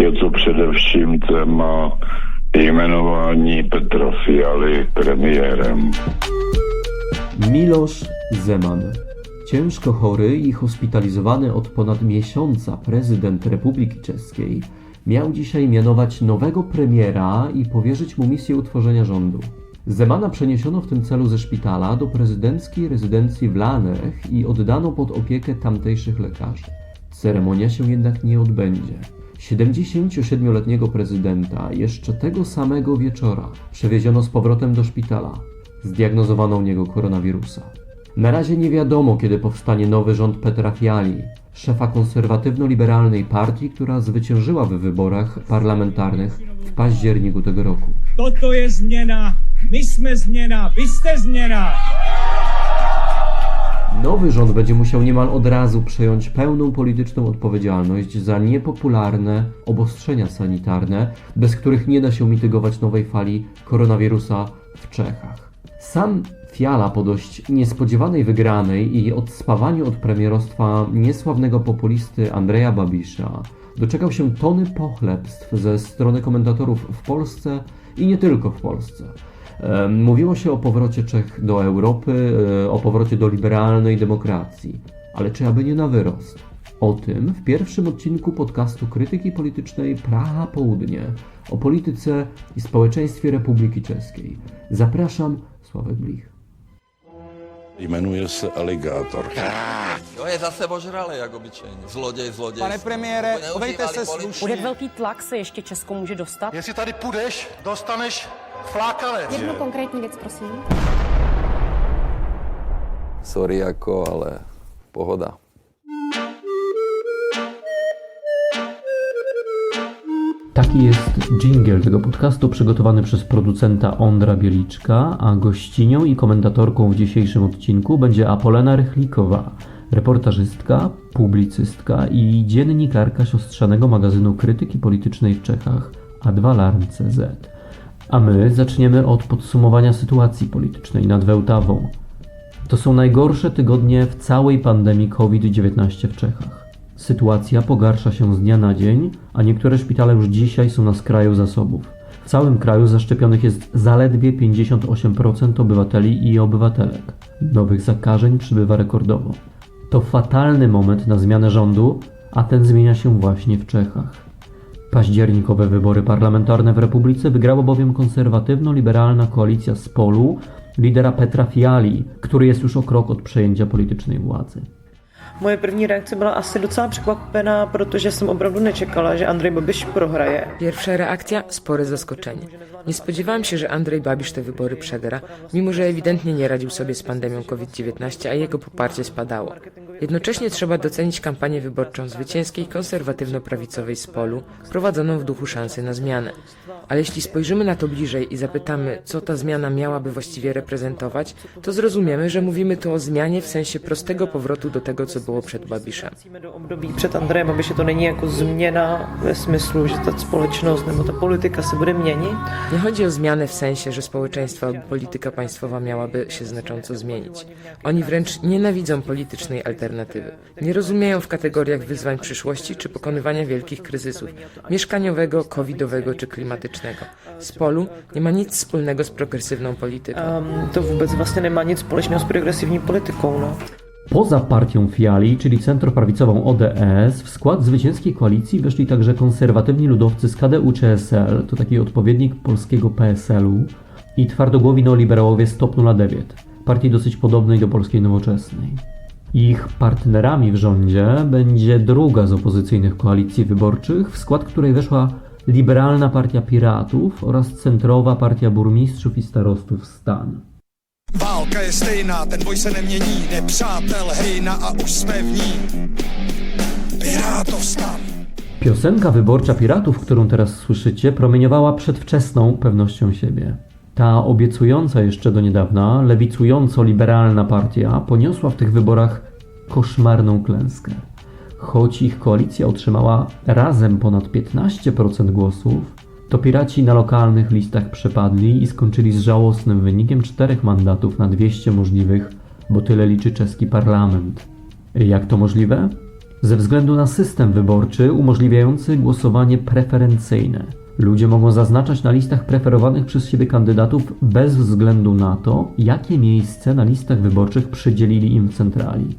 je to především téma jmenování Petra Fialy premiérem. Miloš Zeman. Ciężko chory i hospitalizowany od ponad miesiąca prezydent Republiki Czeskiej miał dzisiaj mianować nowego premiera i powierzyć mu misję utworzenia rządu. Zemana przeniesiono w tym celu ze szpitala do prezydenckiej rezydencji w Lanech i oddano pod opiekę tamtejszych lekarzy. Ceremonia się jednak nie odbędzie. 77-letniego prezydenta jeszcze tego samego wieczora przewieziono z powrotem do szpitala. Zdiagnozowano u niego koronawirusa. Na razie nie wiadomo, kiedy powstanie nowy rząd Petra Fiali, szefa konserwatywno-liberalnej partii, która zwyciężyła w wyborach parlamentarnych w październiku tego roku. Toto je změna, my jsme změna, vy jste změna. Nowy rząd będzie musiał niemal od razu przejąć pełną polityczną odpowiedzialność za niepopularne obostrzenia sanitarne, bez których nie da się mitygować nowej fali koronawirusa w Czechach. Sam Fiala po dość niespodziewanej wygranej i odspawaniu od premierostwa niesławnego populisty Andrzeja Babisza doczekał się tony pochlebstw ze strony komentatorów w Polsce i nie tylko w Polsce. Mówiło się o powrocie Czech do Europy, e, o powrocie do liberalnej demokracji, ale czy aby nie na wyrost? O tym w pierwszym odcinku podcastu Krytyki Politycznej Praha Południe o polityce i społeczeństwie Republiki Czeskiej. Zapraszam, Sławek Blich. Jmenuje se Aligátor. Jo, je zase ožralý, jak obyčejně. Zloděj, zloděj. Pane premiére, chovejte se slušně. Jak velký tlak se ještě Česko může dostat? Jestli tady půjdeš, dostaneš flákanec. Jednu konkrétní věc, prosím. Sorry jako, ale pohoda. Taki jest jingle tego podcastu przygotowany przez producenta Ondra Bieliczka, a gościnią i komentatorką w dzisiejszym odcinku będzie Apolena Rychlikowa, reportażystka, publicystka i dziennikarka siostrzanego magazynu krytyki politycznej w Czechach A2 Larn.cz. A my zaczniemy od podsumowania sytuacji politycznej nad Wełtawą. To są najgorsze tygodnie w całej pandemii COVID-19 w Czechach. Sytuacja pogarsza się z dnia na dzień, a niektóre szpitale już dzisiaj są na skraju zasobów. W całym kraju zaszczepionych jest zaledwie 58% obywateli i obywatelek. Nowych zakażeń przybywa rekordowo. To fatalny moment na zmianę rządu, a ten zmienia się właśnie w Czechach. Październikowe wybory parlamentarne w Republice wygrała bowiem konserwatywno-liberalna koalicja z polu lidera Petra Fiali, który jest już o krok od przejęcia politycznej władzy. Moje první reakce byla asi docela překvapená, protože jsem opravdu nečekala, že Andrej Babiš prohraje. Pierwsza reakcja spore zaskoczenie. Nie spodziewałem się, że Andrzej Babisz te wybory przegra, mimo że ewidentnie nie radził sobie z pandemią COVID-19, a jego poparcie spadało. Jednocześnie trzeba docenić kampanię wyborczą zwycięskiej konserwatywno-prawicowej z polu, prowadzoną w duchu szansy na zmianę. Ale jeśli spojrzymy na to bliżej i zapytamy, co ta zmiana miałaby właściwie reprezentować, to zrozumiemy, że mówimy tu o zmianie w sensie prostego powrotu do tego, co było przed Babiszem. Před Andrejem Babiše, to není jako změna ve smyslu, že ta společnost nebo ta politika se bude. Nie chodzi o zmianę w sensie, że społeczeństwo albo polityka państwowa miałaby się znacząco zmienić. Oni wręcz nienawidzą politycznej alternatywy. Nie rozumieją w kategoriach wyzwań przyszłości czy pokonywania wielkich kryzysów mieszkaniowego, covidowego czy klimatycznego. Z polu nie ma nic wspólnego z progresywną polityką. Um, to vůbec vlastně nemá nic společného s progresivní politikou. No. Poza partią Fiali, czyli centroprawicową ODS, w skład zwycięskiej koalicji weszli także konserwatywni ludowcy z KDU-CSL, to taki odpowiednik polskiego PSL-u, i twardogłowi neoliberałowie z Top 09, partii dosyć podobnej do polskiej nowoczesnej. Ich partnerami w rządzie będzie druga z opozycyjnych koalicji wyborczych, w skład której weszła Liberalna Partia Piratów oraz Centrowa Partia Burmistrzów i Starostów Stan. Válka je stejná, ten boj se nemění, nepřátel, hejna a už jsme v ní. Piosenka wyborcza Piratów, którą teraz słyszycie, promieniowała przedwczesną pewnością siebie. Ta obiecująca jeszcze do niedawna, lewicująco-liberalna partia poniosła w tych wyborach koszmarną klęskę. Choć ich koalicja otrzymała razem ponad 15% głosów, to piraci na lokalnych listach przepadli i skończyli z żałosnym wynikiem czterech mandatów na 200 możliwych, bo tyle liczy czeski parlament. Jak to możliwe? Ze względu na system wyborczy umożliwiający głosowanie preferencyjne. Ludzie mogą zaznaczać na listach preferowanych przez siebie kandydatów bez względu na to, jakie miejsce na listach wyborczych przydzielili im w centrali.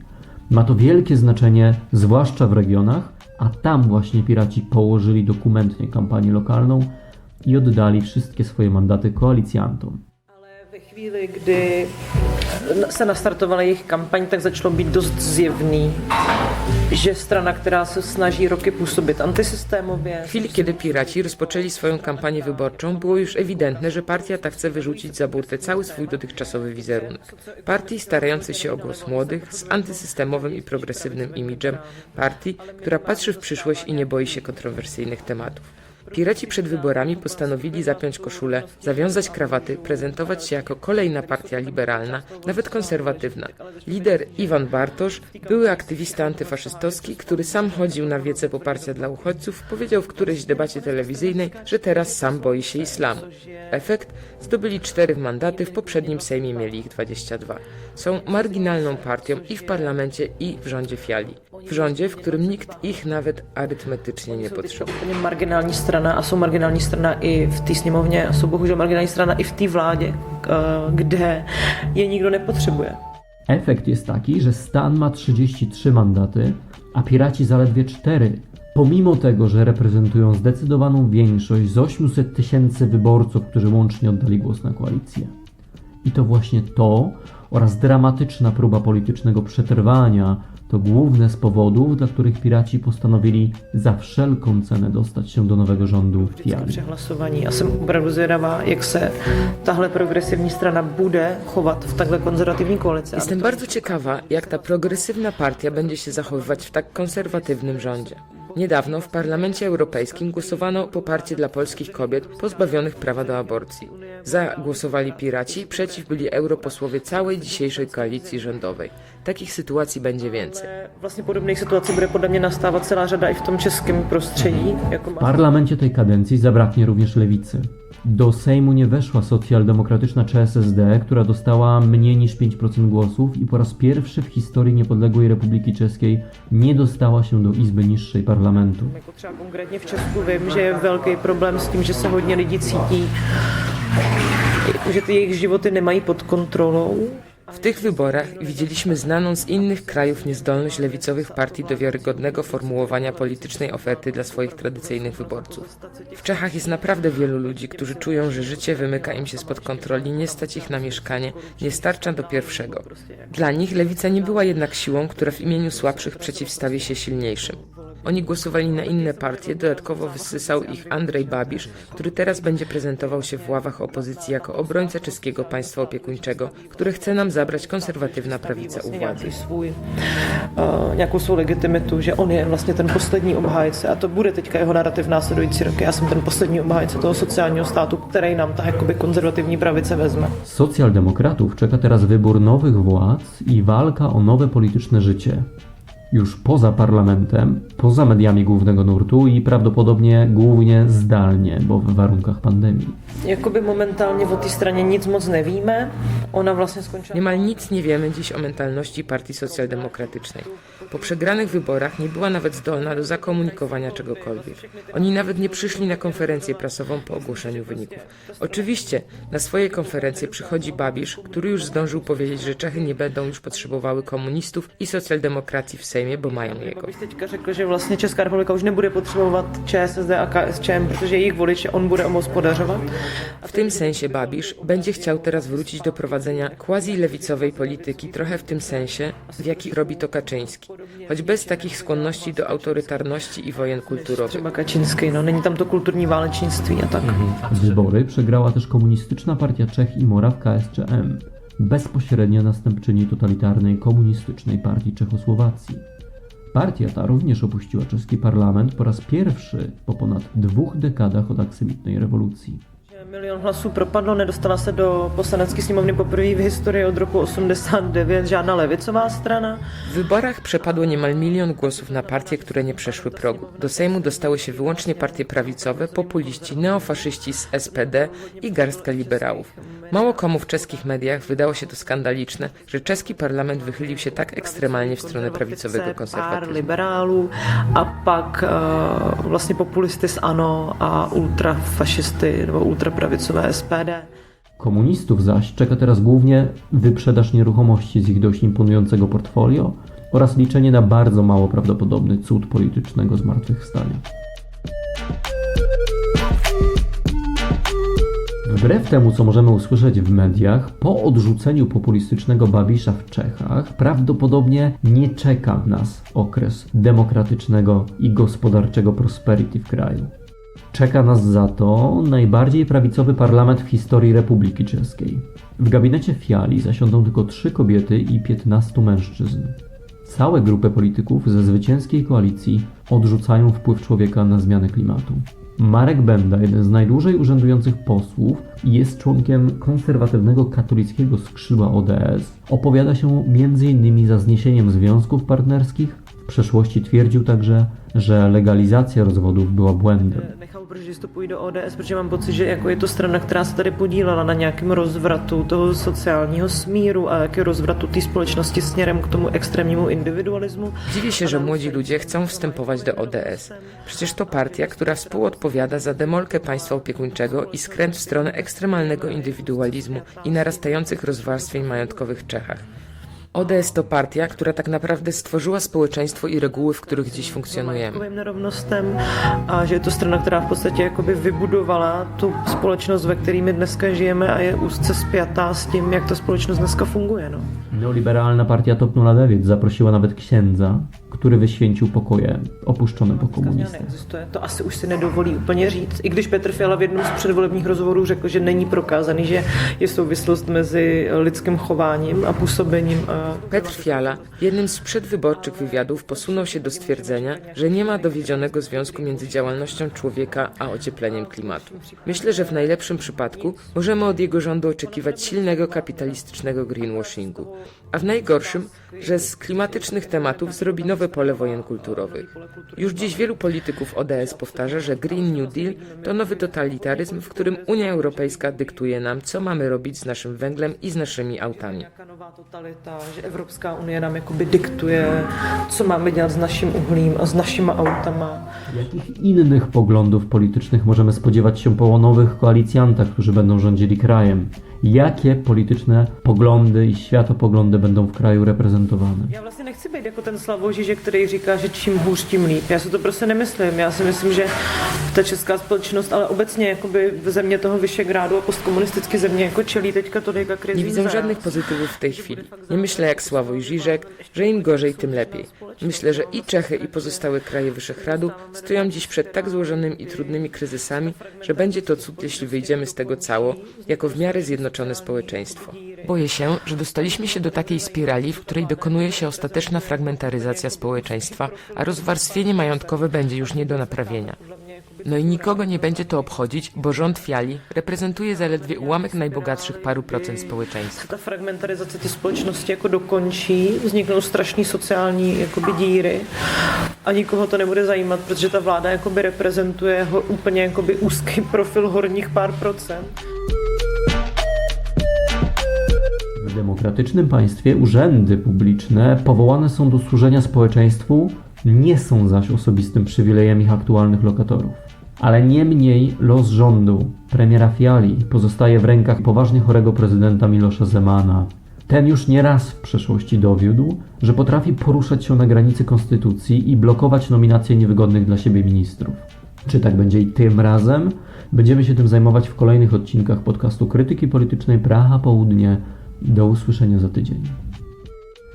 Ma to wielkie znaczenie, zwłaszcza w regionach, a tam właśnie piraci położyli dokumentnie kampanię lokalną i oddali wszystkie swoje mandaty koalicjantom. Chvíli, kdy se nastartovala jejich kampaň, tak začalo být dost zjevný, že strana, která se snaží roky působit antysystémově, W chwili, kiedy piraci rozpoczęli swoją kampanię wyborczą, było już ewidentne, że partia ta chce wyrzucić za burtę cały swój dotychczasowy wizerunek. Partii starającej się o głos młodych, z antysystemowym i progresywnym imidżem, partii, która patrzy w przyszłość i nie boi się kontrowersyjnych tematów. Piraci przed wyborami postanowili zapiąć koszulę, zawiązać krawaty, prezentować się jako kolejna partia liberalna, nawet konserwatywna. Lider Iwan Bartosz, były aktywista antyfaszystowski, który sam chodził na wiece poparcia dla uchodźców, powiedział w którejś debacie telewizyjnej, że teraz sam boi się islamu. Efekt? Zdobyli cztery mandaty, w poprzednim Sejmie mieli ich 22. Są marginalną partią i w parlamencie, i w rządzie Fiali. W rządzie, w którym nikt ich nawet arytmetycznie nie potrzebuje. marginální strana a jsou marginální strana i v té sněmovně a jsou bohužel marginální strana i v té vládě, kde je nikdo nepotřebuje. Efekt jest taki, że Stan ma 33 mandaty, a piraci zaledwie 4. Pomimo tego, że reprezentują zdecydowaną większość z 800 tysięcy wyborców, którzy łącznie oddali głos na koalicję. I to właśnie to oraz dramatyczna próba politycznego przetrwania to główne z powodów, dla których piraci postanowili za wszelką cenę dostać się do nowego rządu w Fiali. přehlasovaní a jsem opravdu zvědavá, jak se tahle progresivní strana bude chovat v takhle konzervativní koalici. Jestem bardzo ciekawa, jak ta progresywna partia będzie się zachowywać w tak konserwatywnym rządzie. Niedawno w Parlamencie Europejskim głosowano o poparcie dla polskich kobiet pozbawionych prawa do aborcji. Za głosowali piraci, przeciw byli europosłowie całej dzisiejszej koalicji rządowej. Takich sytuacji będzie więcej. Vlastně podobných situací bude podle mě nastávat celá řada i tom českém prostředí. Jako W parlamencie tej kadencji zabraknie również lewicy. Do Sejmu nie weszła socjaldemokratyczna ČSSD, która dostała mniej niż 5% głosów i po raz pierwszy w historii niepodległej Republiki Czeskiej nie dostała się do Izby Niższej Parlamentu. Jako třeba konkrétně v Česku vím, že je velký problém s tím, že se hodně lidí cítí, že ty jejich životy nemají pod kontrolou. W tych wyborach widzieliśmy znaną z innych krajów niezdolność lewicowych partii do wiarygodnego formułowania politycznej oferty dla swoich tradycyjnych wyborców. W Czechach jest naprawdę wielu ludzi, którzy czują, że życie wymyka im się spod kontroli, nie stać ich na mieszkanie, nie starcza do pierwszego. Dla nich lewica nie była jednak siłą, która w imieniu słabszych przeciwstawi się silniejszym. Oni głosowali na inne partie, dodatkowo wysysał ich Andrzej Babisz, który teraz będzie prezentował się w ławach opozycji jako obrońca czeskiego państwa opiekuńczego, które chce nam zabrać konserwatywna prawica u władzy. Svůj, uh, nějakou svou legitimitu, že on je vlastně ten poslední obhájce a to bude teďka jeho narrativ následující roky. Já jsem ten poslední obhájce toho sociálního státu, který nám ta jakoby konzervativní pravice vezme. Socjaldemokratów czeka teraz wybór nowych władz i walka o nowe polityczne życie. Już poza parlamentem, poza mediami głównego nurtu i prawdopodobnie głównie zdalnie, bo w warunkach pandemii. Jakoby momentálně o té straně nic moc nevíme. Ona vlastně skončila. Niemal nic nie wiemy dziś o mentalności Partii Socjaldemokratycznej. Po przegranych wyborach nie była nawet zdolna do zakomunikowania czegokolwiek. Oni nawet nie przyszli na konferencję prasową po ogłoszeniu wyników. Oczywiście na swoje konferencje przychodzi Babisz, który już zdążył powiedzieć, że Czechy nie będą już potrzebowały komunistów i socjaldemokracji w Sejmie, bo mają jego. Že vlastně Česká republika už nebude potřebovat ČSSD a KSČM, protože jejich voliče on bude obospodařovat. W tym sensie Babisz będzie chciał teraz wrócić do prowadzenia quasi-lewicowej polityki, trochę w tym sensie, w jaki robi to Kaczyński. Choć bez takich skłonności do autorytarności i wojen kulturowych. Kačinský, no není tam to kulturní válečnictví a tak. Wybory przegrała też komunistyczna partia Czech i Moraw KSČM, bezpośrednia następczyni totalitarnej komunistycznej partii Czechosłowacji. Partia ta również opuściła czeski parlament po raz pierwszy po ponad dwóch dekadach od aksymitnej rewolucji. Milion hlasů propadlo, nedostala se do poslanecké sněmovny poprvé v historii od roku 89 žádná levicová strana. W wyborach przepadło niemal milion głosów na partie, które nie przeszły progu. Do Sejmu dostały się wyłącznie partie prawicowe, populiści, neofaszyści z SPD i garstka liberałów. Mało komu w czeskich mediach wydało się to skandaliczne, że czeski parlament wychylił się tak ekstremalnie w stronę prawicowego konserwatyzmu. liberálů a pak uh, vlastně populisty z ANO a ultrafašisty nebo ultrapravicové SPD. Komunistów zaś czeka teraz głównie wyprzedaż nieruchomości z ich dość imponującego portfolio oraz liczenie na bardzo mało prawdopodobny cud politycznego zmartwychwstania. Wbrew temu, co możemy usłyszeć w mediach, po odrzuceniu populistycznego Babisza w Czechach prawdopodobnie nie czeka nas okres demokratycznego i gospodarczego prosperity w kraju. Czeka nas za to najbardziej prawicowy parlament w historii Republiki Czeskiej. W gabinecie Fiali zasiądą tylko trzy kobiety i 15 mężczyzn. Całe grupy polityków ze zwycięskiej koalicji odrzucają wpływ człowieka na zmianę klimatu. Marek Benda, jeden z najdłużej urzędujących posłów jest członkiem konserwatywnego katolickiego skrzydła ODS, opowiada się m.in. za zniesieniem związków partnerskich. W przeszłości twierdził także, że legalizacja rozwodów była błędem. Nechal, protože vstupují do ODS, protože mám pocit, že jako je to strana, která se tady podílela na nějakém rozvratu toho sociálního smíru a jakého rozvratu té společnosti směrem k tomu extrémnímu individualismu. Dziwię się, że młodzi ludzie chcą wstępować do ODS. Przecież to partia, która współodpowiada za demolkę państwa opiekuńczego i skręt w stronę ekstremalnego indywidualizmu i narastających rozwarstwień majątkowych w Czechach. ODS to partia, która tak naprawdę stworzyła społeczeństwo i reguły, w których dziś funkcjonujemy. Takovým nerovnostem a že je to strana, která v podstatě jakoby vybudovala tu společnost, ve které my dneska žijeme a je úzce spjatá s tím, jak ta společnost dneska funguje. No. Neoliberalna partia Top 09 zaprosiła nawet księdza, który wyświęcił pokoje opuszczone po komunistach. neexistuje, to asi už si nedovolí úplně říct. I když Petr Fiala v jednom z předvolebních rozhovorů řekl, že není prokázaný, že je souvislost mezi lidským chováním a působením. a- Petr Fiala w jednym z przedwyborczych wywiadów posunął się do stwierdzenia, że nie ma dowiedzionego związku między działalnością człowieka a ociepleniem klimatu. Myślę, że w najlepszym przypadku możemy od jego rządu oczekiwać silnego kapitalistycznego greenwashingu, a w najgorszym, że z klimatycznych tematów zrobi nowe pole wojen kulturowych. Już dziś wielu polityków ODS powtarza, że Green New Deal to nowy totalitaryzm, w którym Unia Europejska dyktuje nam, co mamy robić z naszym węglem i z naszymi autami. Nová totalita, že Evropská unie nám jakoby diktuje, co máme dělat s naším uhlím a s našima autama. Jakich innych poglądów politycznych możemy spodziewać się po nowych koalicjantach, którzy będą rządzili krajem? Jakie polityczne poglądy i światopoglądy będą w kraju reprezentowane? Já vlastně nechci být jako ten Slavoj Žižek, který říká, že čím hůř, tím líp. Já si to prostě nemyslím. Já si myslím, že ta česká společnost, ale obecně jakoby v země toho Vyšegrádu a postkomunistické země jako čelí teďka tolika krizí. Nie widzę żadnych pozytywów w tej chwili. Nie myślę jak Sławoj Žižek, że im gorzej, tym lepiej. Myślę, że i Czechy, i pozostałe kraje Wyszehradu stoją dziś przed tak złożonymi i trudnymi kryzysami, że będzie to cud, jeśli wyjdziemy z tego cało, jako w miarę zjednoczone społeczeństwo. Boję się, że dostaliśmy się do takiej spirali, w której dokonuje się ostateczna fragmentaryzacja społeczeństwa, a rozwarstwienie majątkowe będzie już nie do naprawienia. No i nikogo nie będzie to obchodzić, bo rząd Fiali reprezentuje zaledwie ułamek najbogatszych paru procent społeczeństwa. ta fragmentarizace té společnosti jako dokončí, vzniknou strašný sociální jakoby díry a nikoho to nebude zajímat, protože ta vláda jakoby reprezentuje ho, úplně jakoby úzký profil horních pár procent. Demokratycznym państwie urzędy publiczne powołane są do służenia społeczeństwu, nie są zaś osobistym przywilejem ich aktualnych lokatorów. Ale niemniej los rządu premiera Fiali pozostaje w rękach poważnie chorego prezydenta Milosza Zemana. Ten już nie raz w przeszłości dowiódł, że potrafi poruszać się na granicy konstytucji i blokować nominacje niewygodnych dla siebie ministrów. Czy tak będzie i tym razem? Będziemy się tym zajmować w kolejnych odcinkach podcastu Krytyki Politycznej Praha Południe. Do usłyszenia za tydzień.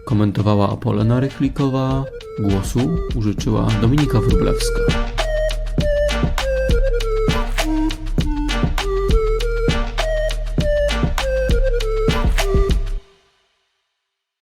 Komentowała Apolena Rychlikowa, głosu użyczyła Dominika Wróblewska.